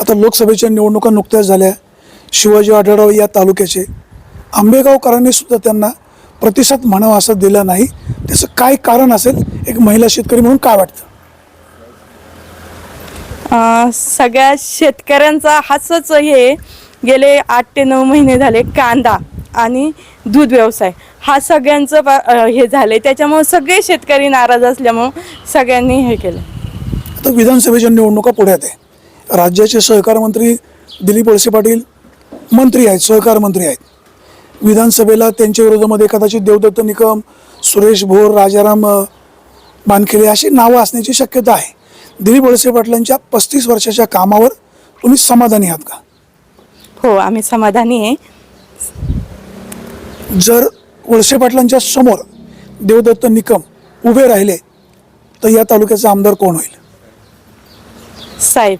आता लोकसभेच्या निवडणुका नुकत्याच झाल्या. शिवाजी आढळराव या तालुक्याचे. आंबेगावकरांनी सुद्धा त्यांना प्रतिसाद म्हणावा असं दिला नाही. त्याचं काय कारण असेल एक महिला शेतकरी म्हणून काय वाटतं? सगळ्या शेतकऱ्यांचा हाच हे. गेले आठ ते नऊ महिने झाले कांदा आणि दूध व्यवसाय. हा सगळ्यांचं हे झालंय. त्याच्यामुळे सगळे शेतकरी नाराज असल्यामुळं सगळ्यांनी हे केलं. आता विधानसभेच्या निवडणुका पुढ्यात आहे राज्याचे सहकार मंत्री दिलीप वळसे पाटील मंत्री आहेत सहकार मंत्री आहेत. विधानसभेला त्यांच्या विरोधामध्ये कदाचित देवदत्त निकम सुरेश भोर राजाराम अ, बानखेडे अशी नावं असण्याची शक्यता आहे. दिलीप वळसे पाटलांच्या पस्तीस वर्षाच्या कामावर तुम्ही समाधानी आहात का? हो आम्ही समाधानी आहे. जर वळसे पाटलांच्या समोर देवदत्त निकम उभे राहिले तर या तालुक्याचा आमदार कोण होईल? साहेब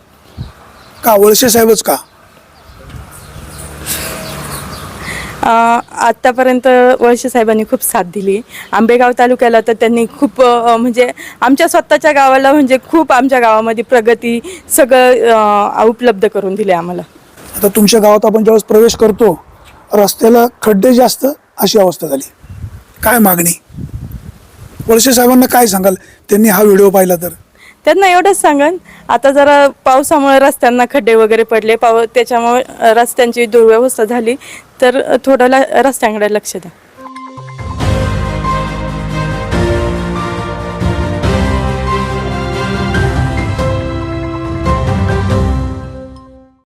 का? वळसे साहेबच का? आत्तापर्यंत वळसे साहेबांनी खूप साथ दिली. आंबेगाव तालुक्याला तर त्यांनी खूप अं, म्हणजे आमच्या स्वतःच्या गावाला म्हणजे खूप आमच्या गावामध्ये प्रगती सगळं अं, उपलब्ध करून दिले आम्हाला. आता तुमच्या गावात आपण ज्यावेळेस प्रवेश करतो रस्त्याला खड्डे जास्त अशी अवस्था झाली. काय मागणी? वळसे साहेबांना काय सांगाल? त्यांनी हा व्हिडिओ पाहिला तर. त्यांना एवढंच सांगन. आता जरा पावसामुळे रस्त्यांना खड्डे वगैरे पडले. पाव त्याच्यामुळे रस्त्यांची दुर्व्यवस्था झाली. तर थोडं रस्त्यांकडे लक्ष द्या.